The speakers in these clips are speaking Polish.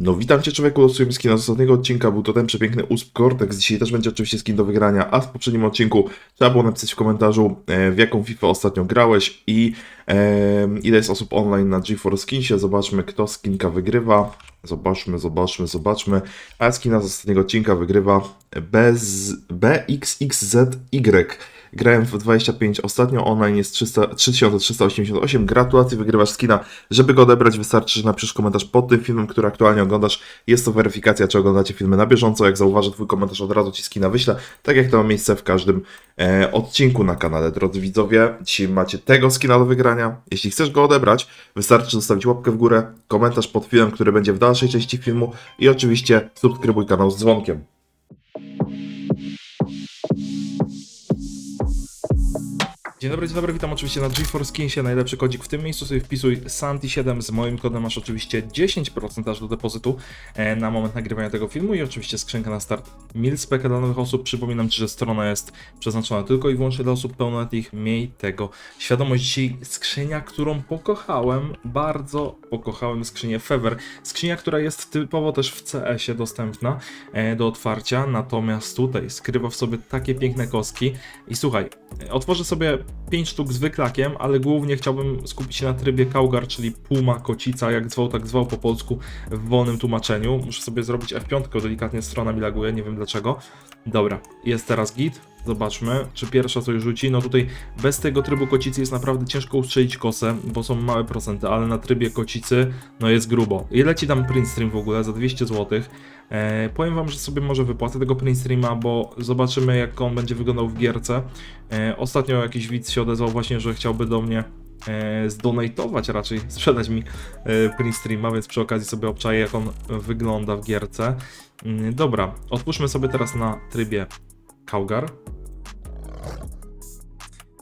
No witam Cię człowieku, losujemy skina z ostatniego odcinka, był to ten przepiękny USP Cortex, dzisiaj też będzie oczywiście skin do wygrania, a w poprzednim odcinku trzeba było napisać w komentarzu e, w jaką FIFA ostatnio grałeś i e, ile jest osób online na GeForce Skinsie, zobaczmy kto skinka wygrywa, zobaczmy, zobaczmy, zobaczmy, a skina z ostatniego odcinka wygrywa bez BXXZY. Grałem w 25 ostatnio, online jest 300, 3388. Gratulacje, wygrywasz skina. Żeby go odebrać, wystarczy, że napisz komentarz pod tym filmem, który aktualnie oglądasz. Jest to weryfikacja, czy oglądacie filmy na bieżąco. Jak zauważę Twój komentarz, od razu Ci skina wyślę. Tak jak to ma miejsce w każdym e, odcinku na kanale. Drodzy widzowie, dzisiaj macie tego skina do wygrania. Jeśli chcesz go odebrać, wystarczy zostawić łapkę w górę, komentarz pod filmem, który będzie w dalszej części filmu i oczywiście subskrybuj kanał z dzwonkiem. Dzień dobry, dzień dobry, witam oczywiście na GeForce Skinsie, najlepszy kodzik w tym miejscu sobie wpisuj Santi7, z moim kodem masz oczywiście 10% aż do depozytu e, na moment nagrywania tego filmu i oczywiście skrzynka na start. Milspec dla nowych osób, przypominam Ci, że strona jest przeznaczona tylko i wyłącznie dla osób pełnoletnich, miej tego świadomość. Dzisiaj skrzynia, którą pokochałem, bardzo pokochałem skrzynię Fever, skrzynia, która jest typowo też w CS-ie dostępna e, do otwarcia, natomiast tutaj skrywa w sobie takie piękne kostki. I słuchaj, e, otworzę sobie 5 sztuk z wyklakiem, ale głównie chciałbym skupić się na trybie Kaugar, czyli puma, kocica, jak zwał, tak zwał po polsku w wolnym tłumaczeniu. Muszę sobie zrobić F5, delikatnie strona mi laguje, nie wiem dlaczego. Dobra, jest teraz git. Zobaczmy, czy pierwsza coś rzuci. No tutaj bez tego trybu kocicy jest naprawdę ciężko ustrzelić kosę, bo są małe procenty, ale na trybie kocicy no jest grubo. Ile ci dam print stream w ogóle? Za 200 zł. E, powiem wam, że sobie może wypłacę tego print streama, bo zobaczymy jak on będzie wyglądał w gierce. E, ostatnio jakiś widz się odezwał właśnie, że chciałby do mnie e, zdonatować raczej, sprzedać mi e, print streama, więc przy okazji sobie obczaję jak on wygląda w gierce. Mm, dobra, otwórzmy sobie teraz na trybie Kaugar.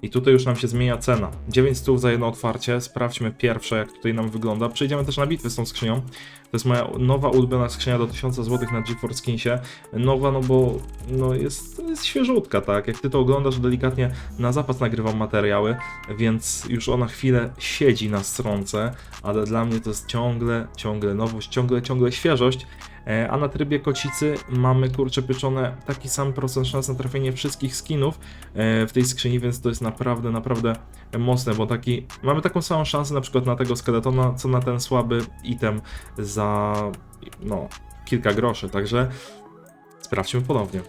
I tutaj już nam się zmienia cena. 9 stów za jedno otwarcie. Sprawdźmy pierwsze, jak tutaj nam wygląda. Przejdziemy też na bitwy z tą skrzynią. To jest moja nowa ulubiona skrzynia do 1000 zł na GeForce Skinsie. Nowa, no bo no jest, jest świeżutka, tak? Jak ty to oglądasz, delikatnie na zapas nagrywam materiały, więc już ona chwilę siedzi na stronce, ale dla mnie to jest ciągle, ciągle nowość, ciągle, ciągle świeżość. E, A na trybie kocicy mamy kurcze pieczone taki sam procent szans na trafienie wszystkich skinów e, w tej skrzyni, więc to jest naprawdę, naprawdę mocne, bo taki mamy taką samą szansę na przykład na tego skeletona, co na ten słaby item za no kilka groszy, także sprawdźmy ponownie.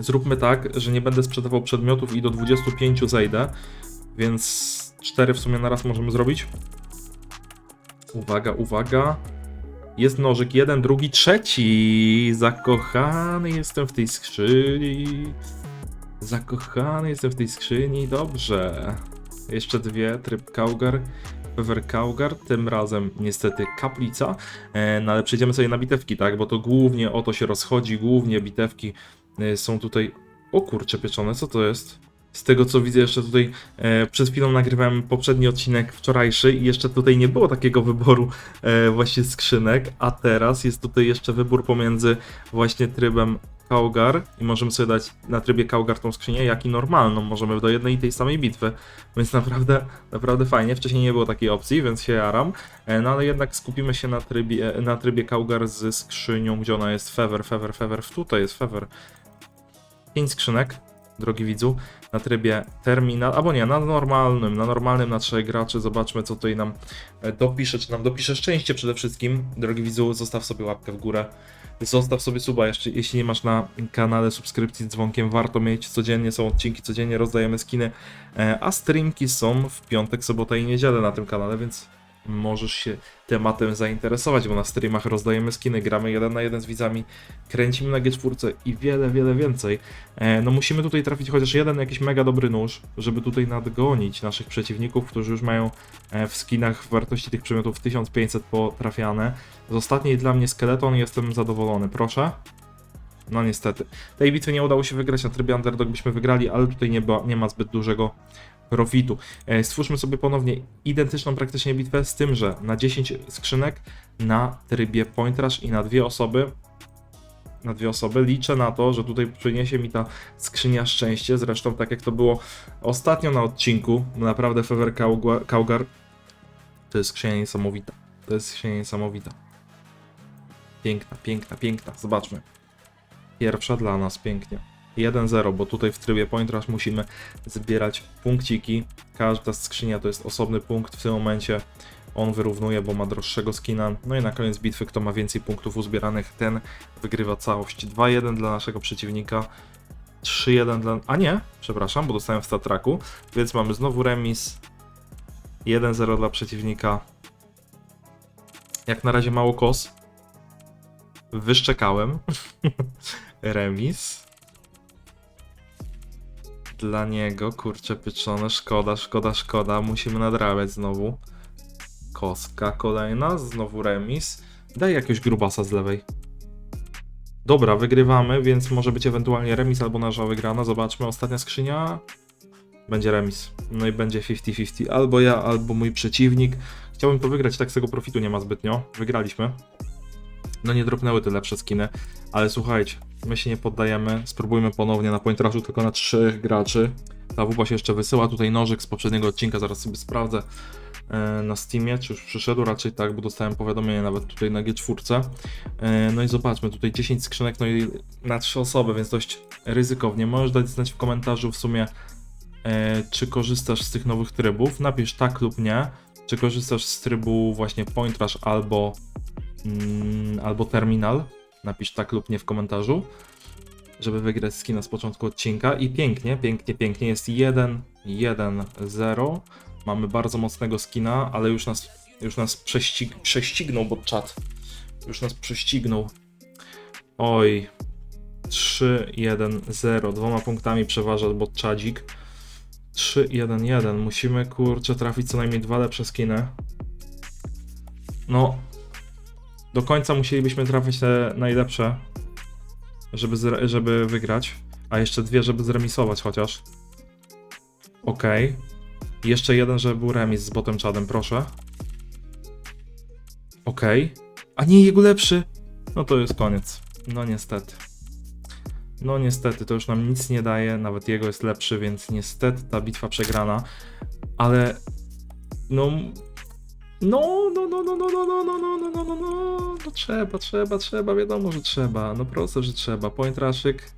Zróbmy tak, że nie będę sprzedawał przedmiotów i do 25 zejdę, więc 4 w sumie na raz możemy zrobić. Uwaga, uwaga. Jest nożyk jeden, drugi, trzeci. Zakochany jestem w tej skrzyni. Zakochany jestem w tej skrzyni. Dobrze. Jeszcze dwie. Tryb Kaugar. Fever Kaugar. Tym razem niestety kaplica. E, no ale przejdziemy sobie na bitewki, tak? Bo to głównie o to się rozchodzi. Głównie bitewki e, są tutaj. O kurcze pieczone, co to jest? Z tego co widzę, jeszcze tutaj e, przed chwilą nagrywałem poprzedni odcinek wczorajszy i jeszcze tutaj nie było takiego wyboru e, właśnie skrzynek, a teraz jest tutaj jeszcze wybór pomiędzy właśnie trybem Kaugar i możemy sobie dać na trybie Kaugar tą skrzynię, jak i normalną. Możemy do jednej i tej samej bitwy, więc naprawdę, naprawdę fajnie. Wcześniej nie było takiej opcji, więc się jaram. E, no ale jednak skupimy się na trybie, na trybie Kaugar ze skrzynią, gdzie ona jest Fever, Fever, Fever. Tutaj jest Fever. 5 skrzynek, drogi widzu, na trybie terminal, albo nie, na normalnym, na normalnym na trzech graczy. Zobaczmy, co tutaj nam e, dopisze, czy nam dopisze szczęście przede wszystkim. Drogi widzu, zostaw sobie łapkę w górę. Zostaw sobie suba, jeszcze, jeśli nie masz na kanale subskrypcji z dzwonkiem, warto mieć. Codziennie są odcinki, codziennie rozdajemy skiny, e, a streamki są w piątek, sobotę i niedzielę na tym kanale, więc możesz się tematem zainteresować, bo na streamach rozdajemy skiny, gramy jeden na jeden z widzami, kręcimy na G4 i wiele, wiele więcej. E, no musimy tutaj trafić chociaż jeden jakiś mega dobry nóż, żeby tutaj nadgonić naszych przeciwników, którzy już mają e, w skinach wartości tych przedmiotów 1500 potrafiane. Z ostatniej dla mnie skeleton jestem zadowolony, proszę. No niestety. Tej bitwy nie udało się wygrać, na trybie underdog byśmy wygrali, ale tutaj nie, ba, nie ma zbyt dużego profitu. E, Stwórzmy sobie ponownie identyczną praktycznie bitwę, z tym, że na 10 skrzynek na trybie point rush i na dwie osoby na dwie osoby. Liczę na to, że tutaj przyniesie mi ta skrzynia szczęście. Zresztą tak jak to było ostatnio na odcinku, naprawdę Fever Kaugar to jest skrzynia niesamowita. To jest skrzynia niesamowita. Piękna, piękna, piękna. Zobaczmy. Pierwsza dla nas, pięknie. 1-0, bo tutaj w trybie Point Rush musimy zbierać punkciki. Każda skrzynia to jest osobny punkt. W tym momencie on wyrównuje, bo ma droższego skina. No i na koniec bitwy, kto ma więcej punktów uzbieranych, ten wygrywa całość. 2-1 dla naszego przeciwnika. 3-1 dla... A nie, przepraszam, bo dostałem w statraku. Więc mamy znowu remis. 1-0 dla przeciwnika. Jak na razie mało kos. Wyszczekałem. remis. Dla niego, kurczę pieczone, szkoda, szkoda, szkoda. Musimy nadrabiać znowu. Koska kolejna, znowu remis. Daj jakiegoś grubasa z lewej. Dobra, wygrywamy, więc może być ewentualnie remis albo nasza wygrana. Zobaczmy, ostatnia skrzynia. Będzie remis. No i będzie 50-50. Albo ja, albo mój przeciwnik. Chciałbym to wygrać, tak z tego profitu nie ma zbytnio. Wygraliśmy. No nie dropnęły te lepsze skiny, ale słuchajcie, my się nie poddajemy. Spróbujmy ponownie na point tylko na trzech graczy. Ta wupa się jeszcze wysyła. Tutaj nożyk z poprzedniego odcinka, zaraz sobie sprawdzę e, na Steamie, czy już przyszedł, raczej tak, bo dostałem powiadomienie nawet tutaj na G4. E, No i zobaczmy, tutaj 10 skrzynek, no i na 3 osoby, więc dość ryzykownie. Możesz dać znać w komentarzu w sumie, e, czy korzystasz z tych nowych trybów. Napisz tak lub nie. Czy korzystasz z trybu właśnie Point Rush albo, mm, albo Terminal. Napisz tak lub nie w komentarzu, żeby wygrać skina z początku odcinka. I pięknie, pięknie, pięknie. Jest 1, 1, 0. Mamy bardzo mocnego skina, ale już nas, już nas prześcig, prześcignął bot czat. Już nas prześcignął. Oj. 3, 1, 0. Dwoma punktami przeważa bot czadzik. 3, 1, 1. Musimy kurczę trafić co najmniej dwa lepsze skiny. No. Do końca musielibyśmy trafić te najlepsze, żeby, żeby wygrać. A jeszcze dwie, żeby zremisować chociaż. Okej. Jeszcze jeden, żeby był remis z botem czadem, proszę. Okej. A nie, jego lepszy. No to jest koniec. No niestety. No niestety, to już nam nic nie daje, nawet jego jest lepszy, więc niestety ta bitwa przegrana. Ale no no, no, no, no, no, no, no, no, no, no, no, no, no, no, trzeba, trzeba, trzeba, wiadomo, że trzeba, no proste, że trzeba. Point Ruszyk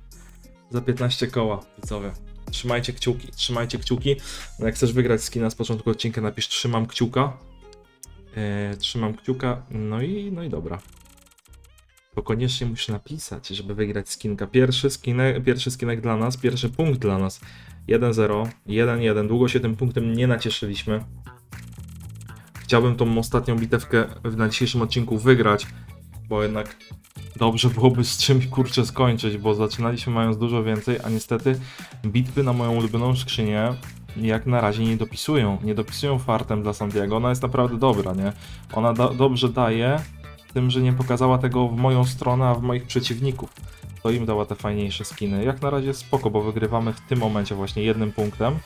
za 15 koła, widzowie. Trzymajcie kciuki, trzymajcie kciuki. No jak chcesz wygrać skina z początku odcinka, napisz trzymam kciuka. E, trzymam kciuka, no i, no i dobra. To koniecznie musisz napisać, żeby wygrać skinka. Pierwszy skinek, pierwszy skinek dla nas, pierwszy punkt dla nas. 1-0, 1-1. Długo się tym punktem nie nacieszyliśmy. Chciałbym tą ostatnią bitewkę na dzisiejszym odcinku wygrać, bo jednak dobrze byłoby z czymś kurczę skończyć, bo zaczynaliśmy mając dużo więcej, a niestety bitwy na moją ulubioną skrzynię jak na razie nie dopisują. Nie dopisują fartem dla Santiago. Ona jest naprawdę dobra, nie? Ona da dobrze daje, tym, że nie pokazała tego w moją stronę, a w moich przeciwników. To im dała te fajniejsze skiny. Jak na razie spoko, bo wygrywamy w tym momencie właśnie jednym punktem.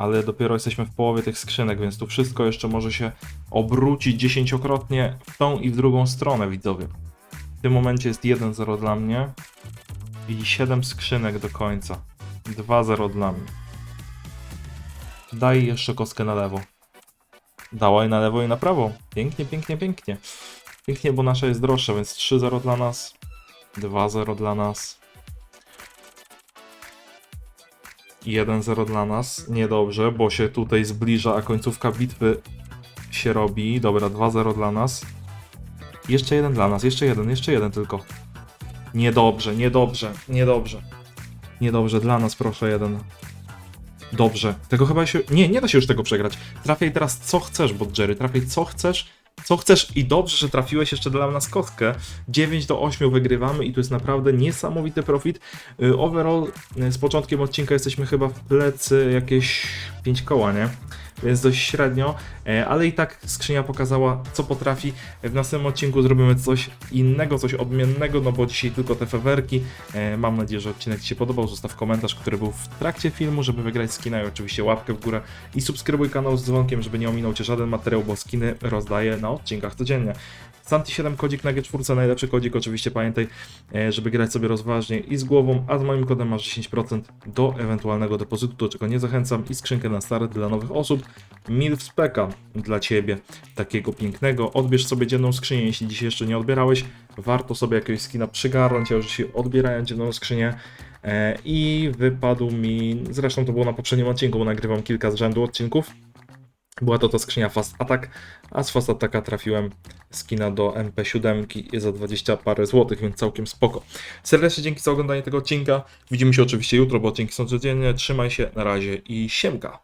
Ale dopiero jesteśmy w połowie tych skrzynek, więc tu wszystko jeszcze może się obrócić dziesięciokrotnie w tą i w drugą stronę, widzowie. W tym momencie jest 1-0 dla mnie i 7 skrzynek do końca. 2-0 dla mnie. Daj jeszcze kostkę na lewo. Dała i na lewo i na prawo. Pięknie, pięknie, pięknie. Pięknie, bo nasza jest droższa, więc 3-0 dla nas. 2-0 dla nas. 1-0 dla nas. Niedobrze, bo się tutaj zbliża, a końcówka bitwy się robi. Dobra, 2-0 dla nas. Jeszcze jeden dla nas, jeszcze jeden, jeszcze jeden tylko. Niedobrze, niedobrze, niedobrze. Niedobrze, dla nas proszę jeden. Dobrze. Tego chyba się. Nie, nie da się już tego przegrać. Trafiaj teraz co chcesz, bo Jerry. Trafiaj co chcesz. Co chcesz i dobrze, że trafiłeś jeszcze dla nas kostkę. 9 do 8 wygrywamy i to jest naprawdę niesamowity profit. Y, Overall y, z początkiem odcinka jesteśmy chyba w plecy jakieś 5 koła, nie? Więc dość średnio, e, ale i tak skrzynia pokazała co potrafi. W następnym odcinku zrobimy coś innego, coś odmiennego, no bo dzisiaj tylko te fewerki. E, Mam nadzieję, że odcinek Ci się podobał. Zostaw komentarz, który był w trakcie filmu, żeby wygrać skina i oczywiście łapkę w górę i subskrybuj kanał z dzwonkiem, żeby nie ominął Cię żaden materiał, bo skiny rozdaję na odcinkach codziennie. Santi 7 kodzik na G4, najlepszy kodzik, oczywiście pamiętaj, e, żeby grać sobie rozważnie i z głową, a z moim kodem masz 10% do ewentualnego depozytu, do czego nie zachęcam i skrzynkę na start dla nowych osób. Milf Speka dla Ciebie, takiego pięknego. Odbierz sobie dzienną skrzynię, jeśli dzisiaj jeszcze nie odbierałeś. Warto sobie jakiegoś skina przygarnąć, ja już się odbierałem dzienną skrzynię. E, I wypadł mi, zresztą to było na poprzednim odcinku, bo nagrywam kilka z rzędu odcinków. Była to ta skrzynia Fast Attack, a z Fast Attacka trafiłem skina do MP7 i za 20 parę złotych, więc całkiem spoko. Serdecznie dzięki za oglądanie tego odcinka. Widzimy się oczywiście jutro, bo odcinki są codziennie. Trzymaj się, na razie i siemka.